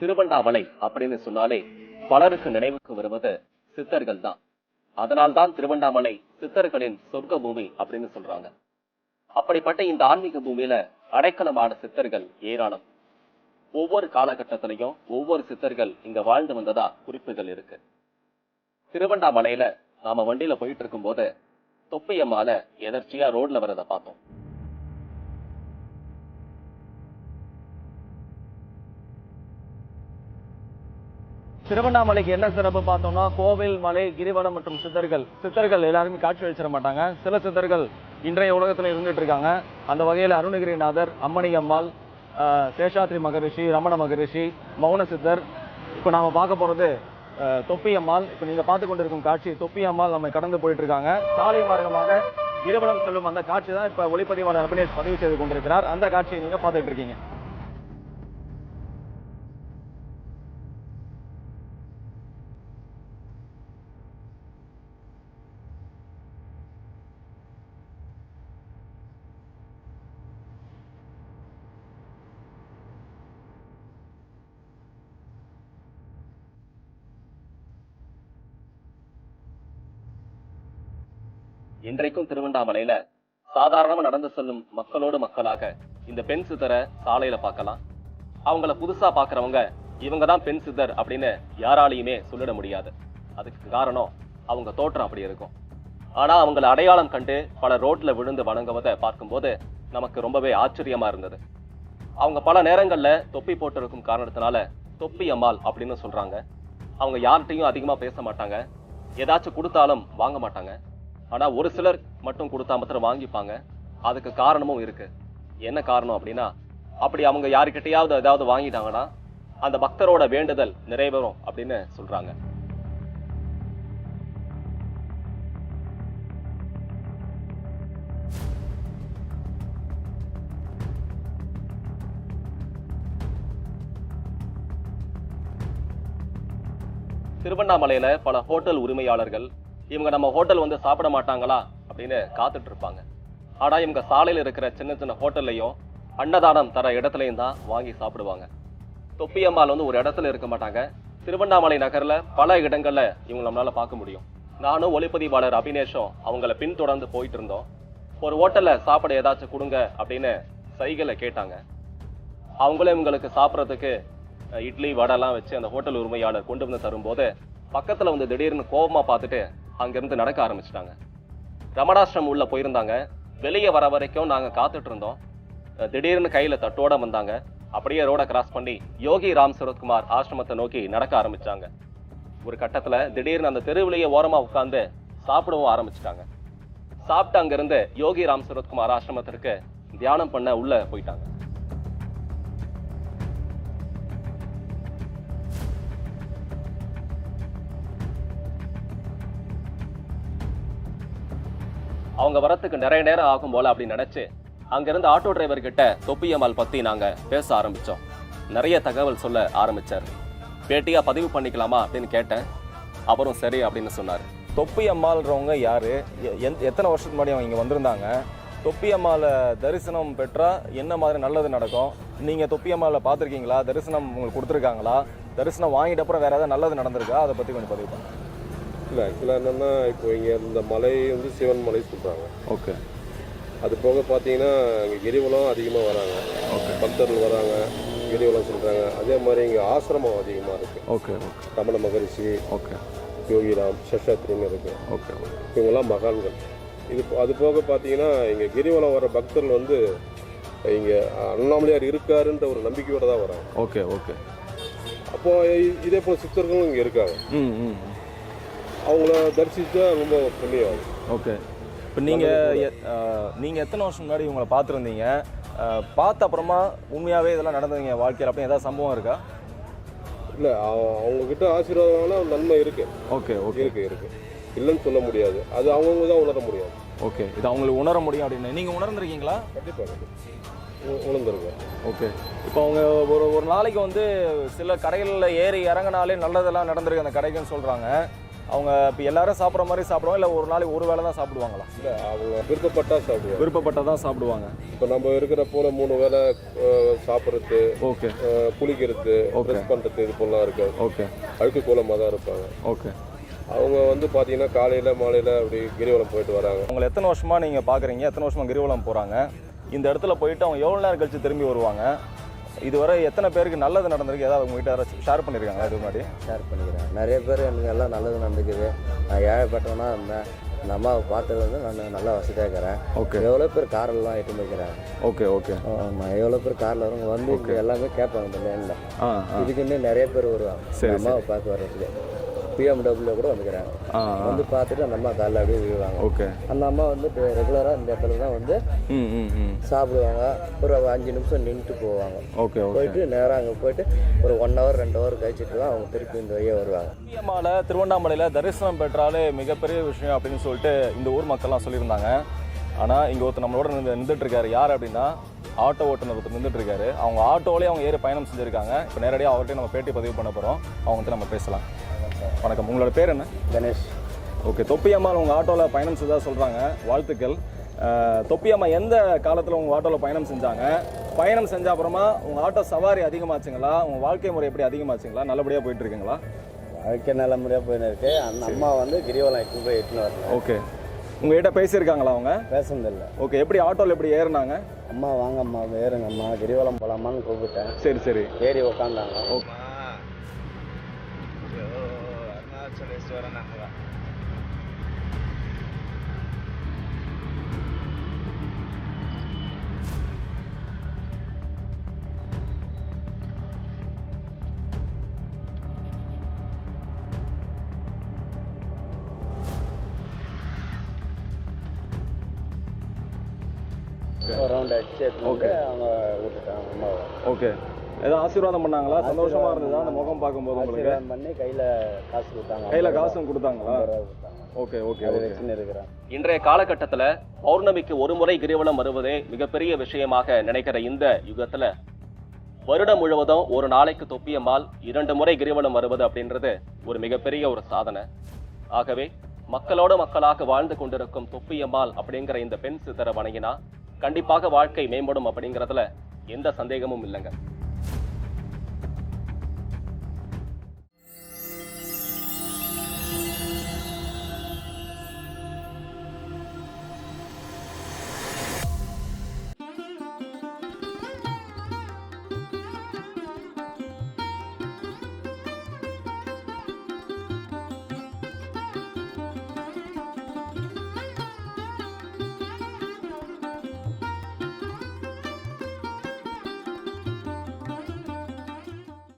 திருவண்ணாமலை அப்படின்னு சொன்னாலே பலருக்கு நினைவுக்கு வருவது சித்தர்கள் தான். அதனால் தான் திருவண்ணாமலை சித்தர்களின் சொர்க்க பூமி அப்படின்னு சொல்றாங்க. அப்படிப்பட்ட இந்த ஆன்மீக பூமியில அடைக்கலமான சித்தர்கள் ஏராளம். ஒவ்வொரு காலகட்டத்திலையும் ஒவ்வொரு சித்தர்கள் இங்க வாழ்ந்து வந்ததா குறிப்புகள் இருக்கு. திருவண்ணாமலையில நாம வண்டியில போயிட்டு இருக்கும்போது தொப்பையம்மால எதர்ச்சியா ரோட்ல வர்றதை பார்த்தோம். திருவண்ணாமலைக்கு என்ன சிறப்பு பார்த்தோம்னா கோவில் மலை கிரிவலம் மற்றும் சித்தர்கள். சித்தர்கள் எல்லாருமே காட்சி அளிச்சிட மாட்டாங்க. சில சித்தர்கள் இன்றைய உலகத்தில் இருந்துட்டு இருக்காங்க. அந்த வகையில் அருணகிரிநாதர் அம்மணி அம்மாள் சேஷாத்ரி மகரிஷி ரமண மகரிஷி மௌன சித்தர். இப்போ நாம் பார்க்க போகிறது தொப்பி அம்மாள். இப்போ நீங்கள் பார்த்து கொண்டிருக்கும் காட்சி தொப்பி அம்மாள் நம்ம கடந்து போயிட்டு இருக்காங்க. சாலை மார்க்கமாக கிரிவலம் செல்லும் அந்த காட்சி தான் இப்போ ஒளிப்பதிவாளர் அபினேஷ் பதிவு செய்து கொண்டிருக்கிறார். அந்த காட்சியை நீங்கள் பார்த்துட்டு இருக்கீங்க. இன்றைக்கும் திருவண்ணாமலையில சாதாரணமா நடந்து செல்லும் மக்களோடு மக்களாக இந்த பெண் சித்தரை சாலையில பார்க்கலாம். அவங்கள புதுசா பாக்குறவங்க இவங்க தான் பெண் சித்தர் அப்படின்னு யாராலையுமே சொல்லிட முடியாது. அதுக்கு காரணம் அவங்க தோற்றம் அப்படி இருக்கும். ஆனா அவங்களை அடையாளம் கண்டு பல ரோட்ல விழுந்து வணங்குவதை பார்க்கும்போது நமக்கு ரொம்பவே ஆச்சரியமா இருந்தது. அவங்க பல நேரங்கள்ல தொப்பி போட்டிருக்கும் காரணத்தினால தொப்பி அம்மாள் அப்படின்னு சொல்றாங்க. அவங்க யார்கிட்டயும் அதிகமா பேச மாட்டாங்க. ஏதாச்சும் கொடுத்தாலும் வாங்க மாட்டாங்க. ஆனா ஒரு சிலர் மட்டும் கொடுத்தா மாத்திரம் வாங்கிப்பாங்க. அதுக்கு காரணமும் இருக்கு. என்ன காரணம் அப்படின்னா அப்படி அவங்க யாருக்கிட்டையாவது ஏதாவது வாங்கிட்டாங்கன்னா அந்த பக்தரோட வேண்டுதல் நிறைவேறும் அப்படின்னு சொல்றாங்க. திருவண்ணாமலையில பல ஹோட்டல் உரிமையாளர்கள் இவங்க நம்ம ஹோட்டல் வந்து சாப்பிட மாட்டாங்களா அப்படின்னு காத்துட்டு இருப்பாங்க ஆனால் இவங்க சாலையில் இருக்கிற சின்ன சின்ன ஹோட்டல்லையும் அன்னதானம் தர இடத்துலையும் தான் வாங்கி சாப்பிடுவாங்க. தொப்பியம்மாள் வந்து ஒரு இடத்துல இருக்க மாட்டாங்க. திருவண்ணாமலை நகரில் பல இடங்களில் இவங்க நம்மளால் பார்க்க முடியும். நானும் ஒளிப்பதிவாளர் அபினேஷும் அவங்கள பின்தொடர்ந்து போயிட்டு இருந்தோம் ஒரு ஹோட்டலில் சாப்பிட ஏதாச்சும் கொடுங்க அப்படின்னு சைகளை கேட்டாங்க. அவங்களும் இவங்களுக்கு சாப்பிட்றதுக்கு இட்லி வடைலாம் வச்சு அந்த ஹோட்டல் உரிமையாளர் கொண்டு வந்து தரும்போது பக்கத்தில் வந்து திடீர்னு கோபமாக பார்த்துட்டு அங்கிருந்து நடக்க ஆரம்பிச்சிட்டாங்க. ரமணாஸ்ரம் உள்ளே போயிருந்தாங்க. வெளியே வர வரைக்கும் நாங்கள் காத்துட்டு இருந்தோம். திடீர்னு கையில் தட்டோட வந்தாங்க. அப்படியே ரோடை கிராஸ் பண்ணி யோகி ராம் சரத்குமார் ஆசிரமத்தை நோக்கி நடக்க ஆரம்பித்தாங்க ஒரு கட்டத்தில் திடீர்னு அந்த தெருவிலேயே ஓரமாக உட்காந்து சாப்பிடவும் ஆரம்பிச்சிட்டாங்க. சாப்பிட்டு அங்கேருந்து யோகி ராம் சரத்குமார் ஆசிரமத்திற்கு தியானம் பண்ண உள்ளே போயிட்டாங்க. அவங்க வரத்துக்கு நிறைய நேரம் ஆகும் போல அப்படின்னு நினைச்சு அங்கிருந்து ஆட்டோ டிரைவர் கிட்ட தொப்பியம்மாள் பத்தி நாங்க பேச ஆரம்பிச்சோம். நிறைய தகவல் சொல்ல ஆரம்பிச்சார். பேட்டியா பதிவு பண்ணிக்கலாமா அப்படின்னு கேட்டேன். அவரும் சரி அப்படின்னு சொன்னார். தொப்பி அம்மாள்ன்றவங்க யாரு? எ- எத்தனை வருஷத்துக்கு முன்னாடி அவங்க இங்க வந்திருந்தாங்க? தொப்பி தரிசனம் பெற்றா என்ன மாதிரி நல்லது நடக்கும்? நீங்க தொப்பி பார்த்துருக்கீங்களா? தரிசனம் உங்களுக்கு கொடுத்துருக்காங்களா? தரிசனம் வாங்கிட்ட அப்புறம் வேற ஏதாவது நல்லது நடந்திருக்கா? அதை பத்தி கொஞ்சம் பதிவு பண்ணுங்க. இல்லை ஆக்சுவலாக என்னென்னா இப்போ இங்கே இந்த மலை வந்து சிவன் மலை சொல்கிறாங்க ஓகே. அது போக பார்த்தீங்கன்னா இங்கே கிரிவலம் அதிகமாக வராங்க. பக்தர்கள் வராங்க கிரிவலம் சொல்கிறாங்க அதே மாதிரி இங்கே ஆசிரமம் அதிகமாக இருக்குது okay okay. Ramana Maharishi okay. Yogiram சஷாத்ரின்னு இருக்குது ஓகே இவங்கெல்லாம் மகான்கள். இது அது போக பார்த்தீங்கன்னா இங்கே கிரிவலம் வர பக்தர்கள் வந்து இங்கே அண்ணாமலையார் இருக்காருன்ற ஒரு நம்பிக்கையோடு தான் வராங்க. Okay okay. அப்போ இ- இதே போல் சித்தர்களும் இங்கே இருக்காங்க. ம் ம். அவங்கள தரிசித்தா ரொம்ப புண்ணியம் ஓகே இப்போ நீங்கள் நீங்கள் எத்தனை வருஷம் முன்னாடி இவங்களை பார்த்துருந்தீங்க? பார்த்த அப்புறமா உண்மையாகவே இதெல்லாம் நடந்ததுங்க வாழ்க்கையில். அப்படின்னு ஏதாவது சம்பவம் இருக்கா? இல்லை அவங்கக்கிட்ட ஆசீர்வாதம்னா நன்மை இருக்குது ஓகே ஓகே இருக்கு இருக்கு. இல்லைன்னு சொல்ல முடியாது. அது அவங்கவுங்க தான் உணர முடியாது. ஓகே இது அவங்களுக்கு உணர முடியும் அப்படின்னு. நீங்கள் உணர்ந்திருக்கீங்களா? கண்டிப்பாக உணர்ந்துருக்கோம் ஓகே இப்போ அவங்க ஒரு ஒரு நாளைக்கு வந்து சில கடைகளில் ஏறி இறங்கினாலே நல்லதெல்லாம் நடந்திருக்கு அந்த கடைக்குன்னு சொல்கிறாங்க அவங்க இப்போ எல்லாரும் சாப்பிட்ற மாதிரி சாப்பிடுவாங்க இல்லை ஒரு நாளைக்கு ஒரு வேளை தான் சாப்பிடுவாங்களா? இல்லை அவங்க விருப்பப்பட்டா சாப்பிடுவாங்க. விருப்பப்பட்டதான் சாப்பிடுவாங்க. இப்போ நம்ம இருக்கிற போல மூணு வேளை சாப்பிட்றது ஓகே. குளிக்கிறது. ட்ரெஸ் பண்ணுறது இது போலாம் இருக்கு ஓகே. அழுக்கு கோலமாக தான் இருப்பாங்க. ஓகே. அவங்க வந்து பார்த்தீங்கன்னா காலையில் மாலையில் அப்படி கிரிவலம் போயிட்டு வராங்க. உங்களை எத்தனை வருஷமா நீங்கள் பார்க்குறீங்க எத்தனை வருஷமா கிரிவலம் போகிறாங்க இந்த இடத்துல போயிட்டு அவங்க எவ்வளோ நேரம் கழிச்சு திரும்பி வருவாங்க? இதுவரை எத்தனை பேருக்கு நல்லது நடந்திருக்கு? ஏதாவது உங்ககிட்ட யாராச்சும் ஷேர் பண்ணியிருக்காங்களா இது முன்னாடி ஷேர் பண்ணிக்கிறேன். நிறைய பேர் எனக்கு எல்லாம் நல்லது நடந்துக்குது நான் ஏழைப்பட்டவனா இருந்தேன். இந்த அம்மாவை பார்த்தது வந்து நான் நல்லா வசதியாக இருக்கிறேன். ஓகே. எவ்வளோ பேர் காரெல்லாம் எட்டு வைக்கிறேன் ஓகே ஓகே. ஆமாம் எவ்வளோ பேர் காரில் வரவங்க வந்து எல்லாமே கேட்பாங்க இந்த லேனில் இதுக்குன்னு நிறைய பேர் வருவாங்க. அம்மாவை பார்த்து வர்றதுக்கு. பிஎம்டபிள்யூ கூட வந்துக்கிறாங்க. வந்து பார்த்துட்டு அந்த அம்மா காலைல அப்படியே விழுவாங்க. ஓகே. அந்த அம்மா வந்து ரெகுலராக இந்த இடத்துல தான் வந்து சாப்பிடுவாங்க. ஒரு அஞ்சு நிமிஷம் நின்றுட்டு போவாங்க. ஓகே போயிட்டு நேராக அங்கே போயிட்டு ஒரு ஒன் ஹவர் ரெண்டு ஹவர் கழிச்சிட்டு தான் அவங்க திருப்பி இந்த வழியாக வருவாங்க. முக்கியமான திருவண்ணாமலையில் தரிசனம் பெற்றாலே மிகப்பெரிய விஷயம் அப்படின்னு சொல்லிட்டு இந்த ஊர் மக்கள்லாம் சொல்லியிருந்தாங்க. ஆனால் இங்கே ஒருத்தர் நம்மளோட நின்று நின்றுட்டு இருக்காரு யார் அப்படின்னா ஆட்டோ ஓட்டுநர் ஒருத்தர் நின்றுட்டு இருக்காரு அவங்க ஆட்டோலேயே அவங்க ஏறி பயணம் செஞ்சுருக்காங்க. இப்போ நேரடியாக அவர்கிட்ட நம்ம பேட்டி பதிவு பண்ண போகிறோம் அவங்ககிட்ட நம்ம பேசலாம். வணக்கம். உங்களோட பேர் என்ன? கணேஷ். ஓகே தொப்பியம்மா உங்கள் ஆட்டோவில் பயணம் செஞ்சதாக சொல்கிறாங்க வாழ்த்துக்கள். தொப்பியம்மா எந்த காலத்தில் உங்கள் ஆட்டோவில் பயணம் செஞ்சாங்க? பயணம் செஞ்ச அப்புறமா உங்கள் ஆட்டோ சவாரி அதிகமாச்சுங்களா? உங்கள் வாழ்க்கை முறை எப்படி அதிகமாச்சுங்களா? நல்லபடியாக போயிட்டு இருக்குங்களா வாழ்க்கை நல்ல போயின்னு இருக்கு அந்த அம்மா வந்து கிரிவலம் எட்டுன்னு போய் எட்டுன்னு வரல ஓகே. உங்ககிட்ட பேசியிருக்காங்களா அவங்க? பேசுனதில்ல ஓகே எப்படி ஆட்டோவில் எப்படி ஏறினாங்க? அம்மா வாங்க அம்மா ஏறுங்க அம்மா கிரிவலம் போலாமான்னு கூப்பிட்டேன். சரி சரி. ஏறி உக்காந்தாங்க. ஒரு ரவுண்ட் அடிச்சு எடுத்துட்டு வந்து அவங்க விட்டுட்டாங்க அம்மாவை ஓகே ஏதோ ஆசீர்வாதம் பண்ணாங்களா? சந்தோஷமா இருந்ததா? அந்த முகம் பார்க்கும்போது உங்களுக்கு? பண்ணி கையில காசு கொடுத்தாங்க. கையில் காசும் கொடுத்தாங்களா? ஓகே ஓகே இருக்கிறேன். இன்றைய காலகட்டத்துல பௌர்ணமிக்கு ஒரு முறை கிரிவலம் வருவதே மிகப்பெரிய விஷயமாக நினைக்கிற இந்த யுகத்துல வருடம் முழுவதும் ஒரு நாளைக்கு தொப்பியம்மாள் இரண்டு முறை கிரிவலம் வருவது அப்படின்றது ஒரு மிகப்பெரிய ஒரு சாதனை. ஆகவே மக்களோடு மக்களாக வாழ்ந்து கொண்டிருக்கும் தொப்பியம்மாள் அப்படிங்கிற இந்த பெண் சித்தரை வணங்கினா கண்டிப்பாக வாழ்க்கை மேம்படும் அப்படிங்கிறதுல எந்த சந்தேகமும் இல்லைங்க.